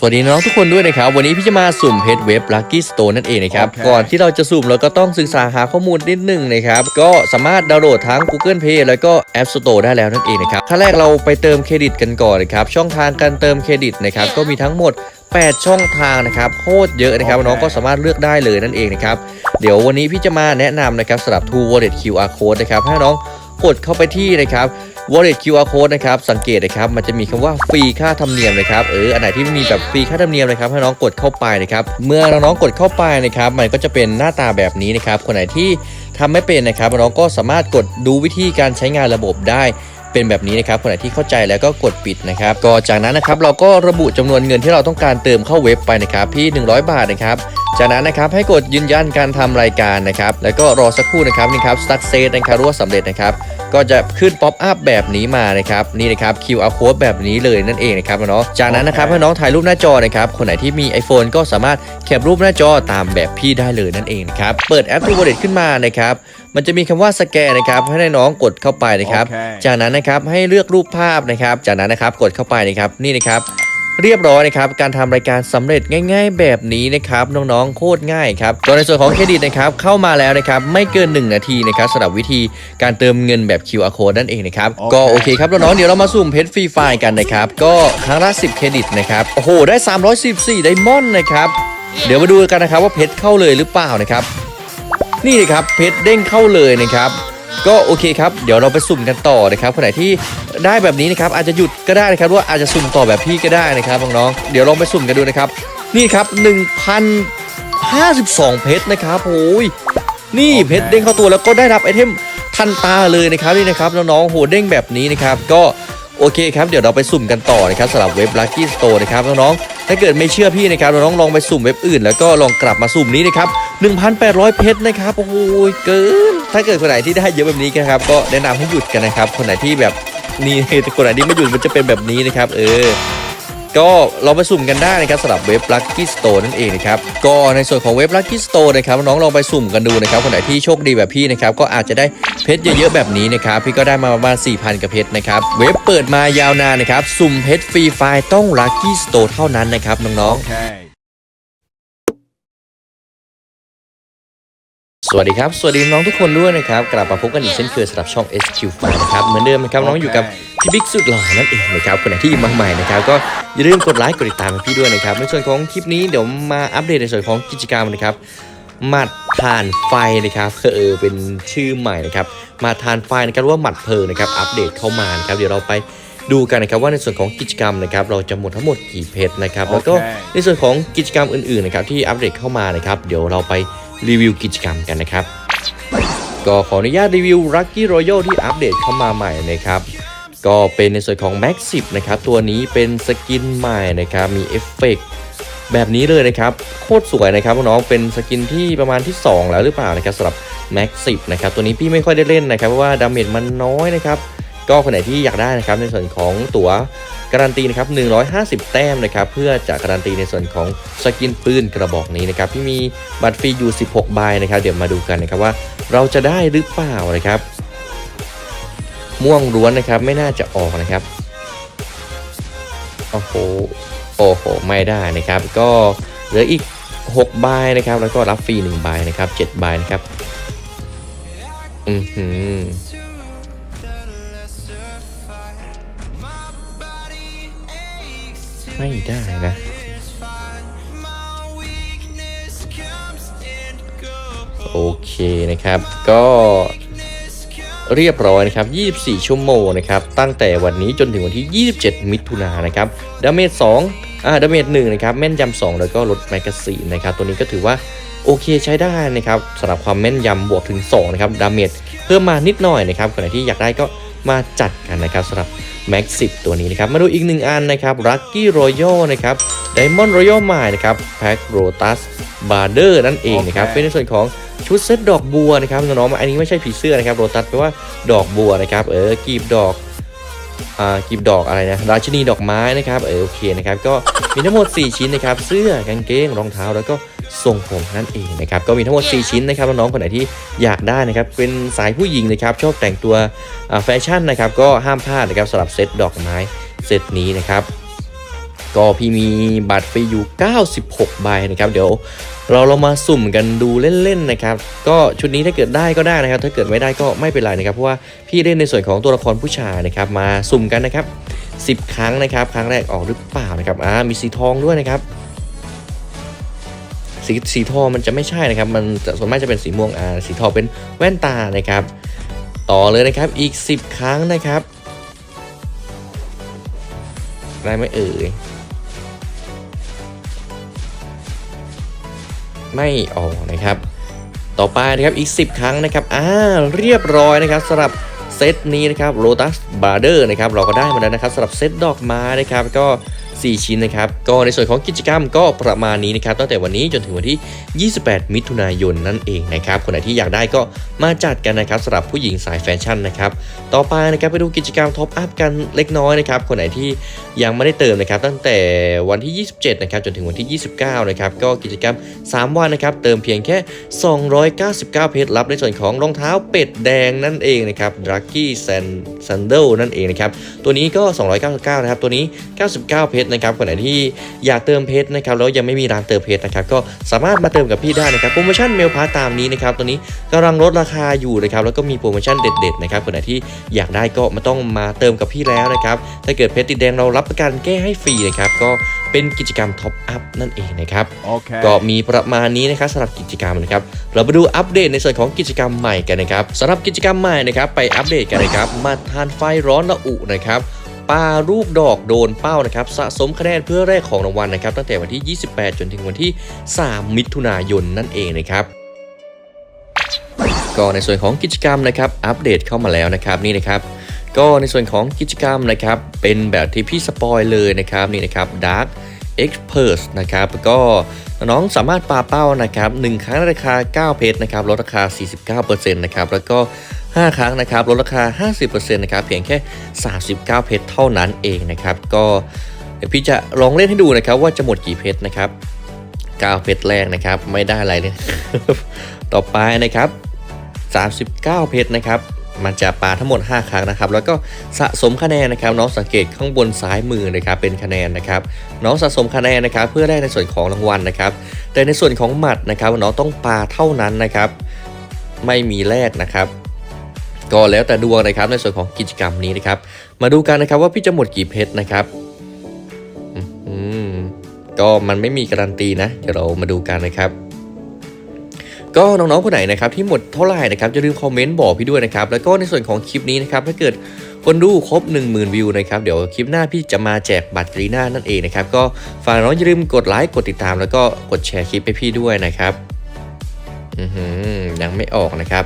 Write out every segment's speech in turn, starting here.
สวัสดีน้องทุกคนด้วยนะครับ วันนี้พี่จะมาสุ่มเพจเว็บ Lucky Store นั่นเองนะครับโอเคก่อนที่เราจะสุ่มเราก็ต้องศึกษาหาข้อมูลนิดหนึ่งนะครับ ก็สามารถดาวน์โหลดทั้ง Google Play แล้วก็ App Store ได้แล้วนั่นเองนะครับขั้นแรกเราไปเติมเครดิตกันก่อนนะครับ ช่องทางการเติมเครดิตนะครับก็มีทั้งหมด 8 ช่องทางนะครับโคตรเยอะนะครับโอเคน้องก็สามารถเลือกได้เลยนั่นเองนะครับเดี๋ยววันนี้พี่จะมาแนะนำนะครับสำหรับ True Wallet QR Code นะครับให้น้องกดเข้าไปที่นะครับ Wallet QR Code นะครับ สังเกตนะครับ มันจะมีคำว่าฟรีค่าธรรมเนียมนะครับ เออ อันไหนที่มีแบบฟรีค่าธรรมเนียมนะครับให้น้องกดเข้าไปนะครับ เมื่อน้องๆกดเข้าไปนะครับ มันก็จะเป็นหน้าตาแบบนี้นะครับ คนไหนที่ทำไม่เป็นนะครับ น้องก็สามารถกดดูวิธีการใช้งานระบบได้ เป็นแบบนี้นะครับคนไหนที่เข้าใจแล้วก็กดปิดนะครับก็จากนั้นนะครับเราก็ระบุจำนวนเงินที่เราต้องการเติมเข้าเว็บไปนะครับที่ 100 บาทนะครับจากนั้นนะครับให้กดยืนยันการทำรายการนะครับแล้วก็รอสักครู่นะครับนี่ครับ success นะครับรู้ว่าสำเร็จนะครับก็จะขึ้นป๊อปอัพแบบนี้มานะครับนี่นะครับ QR code แบบนี้เลยนั่นเองนะครับน้องจากนั้นนะครับให้น้องถ่ายรูปหน้าจอนะครับคนไหนที่มี iPhone ก็สามารถแคปรูปหน้าจอตามแบบพี่ได้เลยนั่นเองนะครับเปิดแอป True Wallet ขึ้นมานะครับ มันจะมีคำว่าสแกนนะครับให้น้องกดเข้าไปนะครับโอเคจากนั้นนะครับให้เลือกรูปภาพนะครับ จากนั้นนะครับกดเข้าไปนะครับนี่นะครับเรียบร้อยนะครับการทำรายการสำเร็จง่าย ๆ แบบนี้นะครับน้องๆโคตรง่ายครับตัวในส่วนของเครดิตนะครับเข้ามาแล้วนะครับไม่เกิน 1 นาทีนะครับสำหรับวิธีการเติมเงินแบบ QR code นั่นเองนะครับโอเคก็โอเคครับน้องๆเดี๋ยวเรามาสุ่มเพชรฟรีไฟล์กันนะครับก็ครั้งละ10 เครดิตนะครับโอ้โหได้ 314ไดมอนด์นะครับเดี๋ยวมาดูกันนะครับว่าเพชรเข้าเลยหรือเปล่านะครับ นี่เลยครับเพชรเด้งเข้าเลยนะครับก็โอเคครับ เดี๋ยวเราไปสุ่มกันต่อนะครับคนไหนที่ได้แบบนี้นะครับอาจจะหยุดก็ได้นะครับว่าอาจจะสุ่มต่อแบบพี่ก็ได้นะครับน้องๆเดี๋ยวลองไปสุ่มกันดูนะครับ นี่ครับ1,052 เพชรนะครับโอ้ยนี่เพชรเด้งเข้าตัวแล้วก็ได้รับไอเทมทันตาเลยนะครับนี่นะครับน้องๆโหเด้งแบบนี้นะครับ ก็ โอเคครับเดี๋ยวเราไปสุ่มกันต่อนะครับสำหรับเว็บ Lucky Store นะครับน้องๆถ้าเกิดไม่เชื่อพี่นะครับน้องๆลองไปสุ่มเว็บอื่น แล้วก็ลองกลับมาสุ่มนี้นะครับ1,800 เพชรนะครับโอ้โหเกินถ้าเกิดคนไหนที่ได้เยอะแบบนี้นะครับก็แนะนำให้หยุดกันนะครับ คนไหนที่แบบนี่คนไหนที่ไม่หยุดมันจะเป็นแบบนี้นะครับ เออ ก็เราไปสุ่มกันได้นะครับสำหรับเว็บ Lucky Store นั่นเองนะครับก็ในส่วนของเว็บ Lucky Store นะครับน้องลองไปสุ่มกันดูนะครับคนไหนที่โชคดีแบบพี่นะครับก็อาจจะได้เพชรเยอะๆแบบนี้นะครับพี่ก็ได้มาประมาณ4,000กับเพชรนะครับเว็บเปิดมายาวนานนะครับสุ่มเพชรฟรีไฟล์ต้อง Lucky Store เท่านั้นนะครับน้องๆ Okay. สวัสดีครับ สวัสดีน้องทุกคนด้วยนะครับ กลับมาพบกันอีกเช่นเคยสำหรับช่อง SQ f i นะครับ เหมือนเดิมนะครับ น้องอยู่กับพี่บิ๊กสุดหล่อนั่นเองนะครับคนไหนที่มาใหม่นะครับ ก็อย่าลืมกดไลค์กดติดตามให้พี่ด้วยนะครับ ในส่วนของคลิปนี้เดี๋ยวมาอัปเดตในส่วนของกิจกรรมนะครับหมัดผ่านไฟนะครับเออเป็นชื่อใหม่นะครับหมาทานไฟนะครับหรือว่าหมัดเพลิงนะครับอัปเดตเข้ามานะครับเดี๋ยวเราไปดูกันนะครับว่าในส่วนของกิจกรรมนะครับเราจะหมดทั้งหมดกี่เพชรนะครับแล้วก็โอเคในส่วนของกิจกรรมอื่นๆนะครับที่อัปเดตเข้ามานะครับเดี๋ยวเราไป รีวิวกิจกรรมกันนะครับ ก็ขออนุญาตรีวิว Lucky Royal ที่อัปเดตเข้ามาใหม่นะครับก็เป็นในส่วนของ Max 10นะครับตัวนี้เป็นสกินใหม่นะครับมีเอฟเฟกต์แบบนี้เลยนะครับโคตรสวยนะครับน้องเป็นสกินที่ประมาณที่ 2 แล้วหรือเปล่านะครับสำหรับ Max 10นะครับตัวนี้พี่ไม่ค่อยได้เล่นนะครับเพราะว่าดาเมจมันน้อยนะครับ ก็คนไหนที่อยากได้นะครับในส่วนของตั๋วการันตีนะครับ150 แต้มนะครับเพื่อจะการันตีในส่วนของสกินปืนกระบอกนี้นะครับที่มีบัตรฟรีอยู่ 16 ใบนะครับเดี๋ยวมาดูกันนะครับว่าเราจะได้หรือเปล่านะครับม่วงล้วนนะครับไม่น่าจะออกนะครับโอ้โหโอ้โหไม่ได้นะครับ ก็เหลืออีก6ใบนะครับแล้วก็รับฟรี1ใบนะครับ7ใบนะครับอือหือ ไม่ได้นะ โอเคนะครับ ก็เรียบร้อยนะครับ 24 ชั่วโมงนะครับ ตั้งแต่วันนี้จนถึงวันที่ 27 มิถุนายนนะครับ ดาเมจ2อ่า ดาเมจ1นะครับ แม่นยำ2แล้วก็ลดแมกกาซีนนะครับ ตัวนี้ก็ถือว่าโอเคใช้ได้นะครับสำหรับความแม่นยำบวกถึง 2 นะครับ ดาเมจเพิ่มมานิดหน่อยนะครับคนไหนที่อยากได้ก็มาจัดกันนะครับสำหรับ Max 10 ตัวนี้นะครับมาดูอีกหนึ่งอันนะครับ Lucky Royal นะครับ Diamond Royal ใหม่นะครับ Pack Rotus Barder นั่นเองนะครับโอเคเป็นในส่วนของชุดเซตดอกบัวนะครับน้องๆอันนี้ไม่ใช่ผีเสื้อนะครับ Rotus แปลว่าดอกบัวนะครับเออกีบดอกอ่ากีบดอกอะไรนะราชินีดอกไม้นะครับเออโอเคนะครับก็มีทั้งหมด 4 ชิ้นนะครับเสื้อกางเกงรองเท้าแล้วก็ ทรงผมนั่นเองนะครับก็มีทั้งหมด 4 ชิ้นนะครับน้องๆคนไหนที่อยากได้นะครับเป็นสายผู้หญิงนะครับชอบแต่งตัวอ่าแฟชั่นนะครับก็ห้ามพลาดนะครับสำหรับเซตดอกไม้เซตนี้นะครับก็พี่มีบัตรฟรีอยู่ 96 ใบนะครับเดี๋ยวเราเรามาสุ่มกันดูเล่นๆนะครับก็ชุดนี้ถ้าเกิดได้ก็ได้นะครับ ถ้าเกิดไม่ได้ก็ไม่เป็นไรนะครับ เพราะว่าพี่เล่นในส่วนของตัวละครผู้ชายนะครับมาสุ่มกันนะครับ 10 ครั้งนะครับ ครั้งแรกออกหรือเปล่านะครับอ่ามีสีทองด้วยนะครับ สีสีทองมันจะไม่ใช่นะครับ มันจะส่วนมากจะเป็นสีม่วงอ่าสีทองเป็นแว่นตานะครับ ต่อเลยนะครับอีก 10 ครั้งนะครับได้ไหมเอ่ยไม่ออกนะครับ ต่อไปนะครับอีก 10 ครั้งนะครับอ่าเรียบร้อยนะครับสำหรับเซตนี้นะครับ Lotus b r o t h e r นะครับเราก็ได้มาแล้วนะครับสำหรับเซตดอกไม้นะครับก็ 4 ชิ้นนะครับ ก็ในส่วนของกิจกรรมก็ประมาณนี้นะครับ ตั้งแต่วันนี้จนถึงวันที่ 28 มิถุนายนนั่นเองนะครับ คนไหนที่อยากได้ก็มาจัดกันนะครับสำหรับผู้หญิงสายแฟชั่นนะครับ ต่อไปนะครับไปดูกิจกรรมท็อปอัพกันเล็กน้อยนะครับ คนไหนที่ยังไม่ได้เติมนะครับ ตั้งแต่วันที่ 27 นะครับ จนถึงวันที่ 29 นะครับ ก็กิจกรรม 3 วันนะครับ เติมเพียงแค่ 299 เพชรรับในส่วนของรองเท้าเป็ดแดงนั่นเองนะครับ Lucky Sandal นั่นเองนะครับ ตัวนี้ก็ 299 นะครับ ตัวนี้ 99 เพชรนะครับคนไหนที่อยากเติมเพชรนะครับแล้วยังไม่มีร้านเติมเพชรนะครับก็สามารถมาเติมกับพี่ได้นะครับโปรโมชั่นเมลพาตามนี้นะครับตัวนี้กำลังลดราคาอยู่นะครับแล้วก็มีโปรโมชั่นเด็ดๆนะครับคนไหนที่อยากได้ก็มาต้องมาเติมกับพี่แล้วนะครับถ้าเกิดเพชรติดแดงเรารับประกันแก้ให้ฟรีนะครับก็เป็นกิจกรรมท็อปอัพนั่นเองนะครับ Okay. ก็มีประมาณนี้นะครับสำหรับกิจกรรมนะครับ เราไปดูอัปเดตในส่วนของกิจกรรมใหม่กันนะครับสำหรับกิจกรรมใหม่นะครับไปอัปเดตกันนะครับมาทานไฟร้อนระอุนะครับ ปารูปดอกโดนเป้านะครับสะสมคะแนนเพื่อแลกของรางวัลนะครับตั้งแต่วันที่ 28 จนถึงวันที่ 3 มิถุนายนนั่นเองนะครับก็ในส่วนของกิจกรรมนะครับอัปเดตเข้ามาแล้วนะครับนี่นะครับก็ในส่วนของกิจกรรมนะครับเป็นแบบที่พี่สปอยเลยนะครับนี่นะครับ Dark Expert นะครับก็น้องสามารถปาเป้านะครับ1ครั้งราคา 9 เพชรนะครับลดราคา 49%นะครับแล้วก็ 5 ครั้งนะครับลดราคา 50%นะครับเพียงแค่ 39 เพชรเท่านั้นเองนะครับก็เดี๋ยวพี่จะลองเล่นให้ดูนะครับว่าจะหมดกี่เพชรนะครับ9เพชรแรกนะครับ ไม่ได้อะไรเลย ต่อไปนะครับ 39 เพชรนะครับมันจะปาทั้งหมด 5 ครั้งนะครับ แล้วก็สะสมคะแนนนะครับ น้องสังเกตข้างบนซ้ายมือนะครับเป็นคะแนนนะครับ น้องสะสมคะแนนนะครับ เพื่อได้ในส่วนของรางวัลนะครับ แต่ในส่วนของหมัดนะครับ น้องต้องปาเท่านั้นนะครับ ไม่มีแลกนะครับ ก็แล้วแต่ดวงนะครับในส่วนของกิจกรรมนี้นะครับ มาดูกันนะครับว่าพี่จะหมดกี่เพชรนะครับอืมก็มันไม่มีการันตีนะ เดี๋ยวเรามาดูกันนะครับก็น้องๆคนไหนนะครับที่หมดเท่าไหร่นะครับอย่าลืมคอมเมนต์บอกพี่ด้วยนะครับแล้วก็ในส่วนของคลิปนี้นะครับถ้าเกิดคนดูครบ 10,000 วิวนะครับเดี๋ยวคลิปหน้าพี่จะมาแจกบัตรกรีน่านั่นเองนะครับก็ฝากน้องอย่าลืมกดไลค์กดติดตาม แล้วก็กดแชร์คลิปให้พี่ด้วยนะครับอือหือยังไม่ออกนะครับ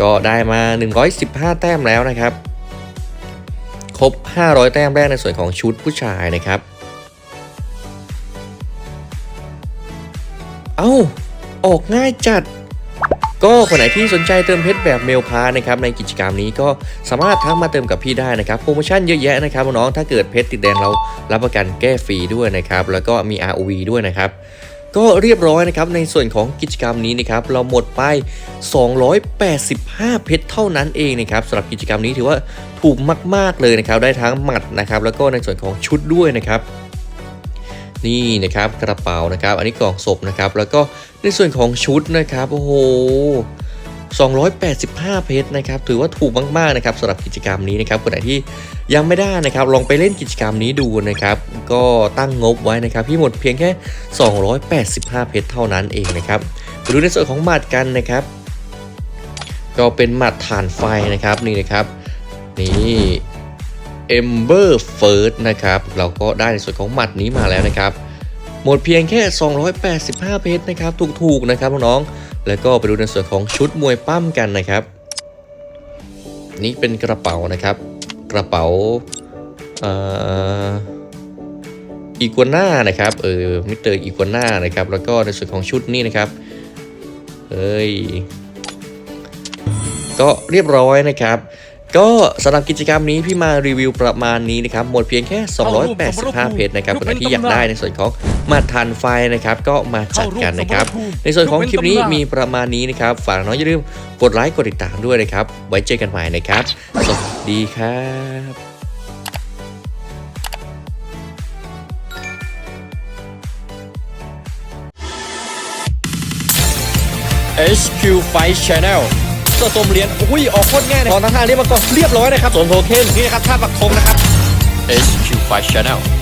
ก็ได้มา 115 แต้มแล้วนะครับ ครบ 500 แต้มแรกในส่วนของชุดผู้ชายนะครับ เอ้า ออกง่ายจัด ก็คนไหนที่สนใจเติมเพชรแบบเมลพานะครับในกิจกรรมนี้ก็สามารถทักมาเติมกับพี่ได้นะครับโปรโมชั่นเยอะแยะนะครับน้องถ้าเกิดเพชรติดแดงเรารับประกันแก้ฟรีด้วยนะครับ แล้วก็มี ROV ด้วยนะครับ ก็เรียบร้อยนะครับในส่วนของกิจกรรมนี้นะครับเราหมดไป 285 เพชรเท่านั้นเองนะครับสำหรับกิจกรรมนี้ถือว่าถูกมาก ๆเลยนะครับได้ทั้งหมัดนะครับแล้วก็ในส่วนของชุดด้วยนะครับนี่นะครับกระเป๋านะครับ อันนี้กล่องศพนะครับ แล้วก็ในส่วนของชุดนะครับโอ้โห285 เพชรนะครับ ถือว่าถูกมากๆนะครับสำหรับกิจกรรมนี้นะครับคนไหนที่ยังไม่ได้นะครับ ลองไปเล่นกิจกรรมนี้ดูนะครับ ก็ตั้งงบไว้นะครับพี่หมดเพียงแค่ 285 เพชรเท่านั้นเองนะครับไปดูในส่วนของหมัดกันนะครับ ก็เป็นหมัดฐานไฟนะครับนี่นะครับนี่ Ember First นะครับเราก็ได้ในส่วนของหมัดนี้มาแล้วนะครับ หมดเพียงแค่ 285 เพชรนะครับถูกๆนะครับน้องๆแล้วก็ไปดูในส่วนของชุดมวยปั้มกันนะครับ นี่เป็นกระเป๋านะครับ กระเป๋าเอ่อ อีกัวน่านะครับเออมิสเตอร์อีกัวน่านะครับแล้วก็ในส่วนของชุดนี้นะครับเอ้ยก็เรียบร้อยนะครับก็สำหรับกิจกรรมนี้พี่มารีวิวประมาณนี้นะครับหมดเพียงแค่ 285 เพจนะครับคนไหนที่อยากได้ในส่วนของมาทันไฟนะครับ ก็มาจัดกันนะครับ ในส่วนของคลิปนี้มีประมาณนี้นะครับ ฝากน้องอย่าลืมกดไลค์กดติดตามด้วยนะครับ ไว้เจอกันใหม่นะครับ สวัสดีครับ HQ Fight Channel สะสมเหรียญอุ้ยออกโคตรง่ายเลยตอนทางๆนี้มันก็เรียบร้อยนะครับสวมโทเค็นนี่นะครับท่าปักธงนะครับ HQ Fight Channel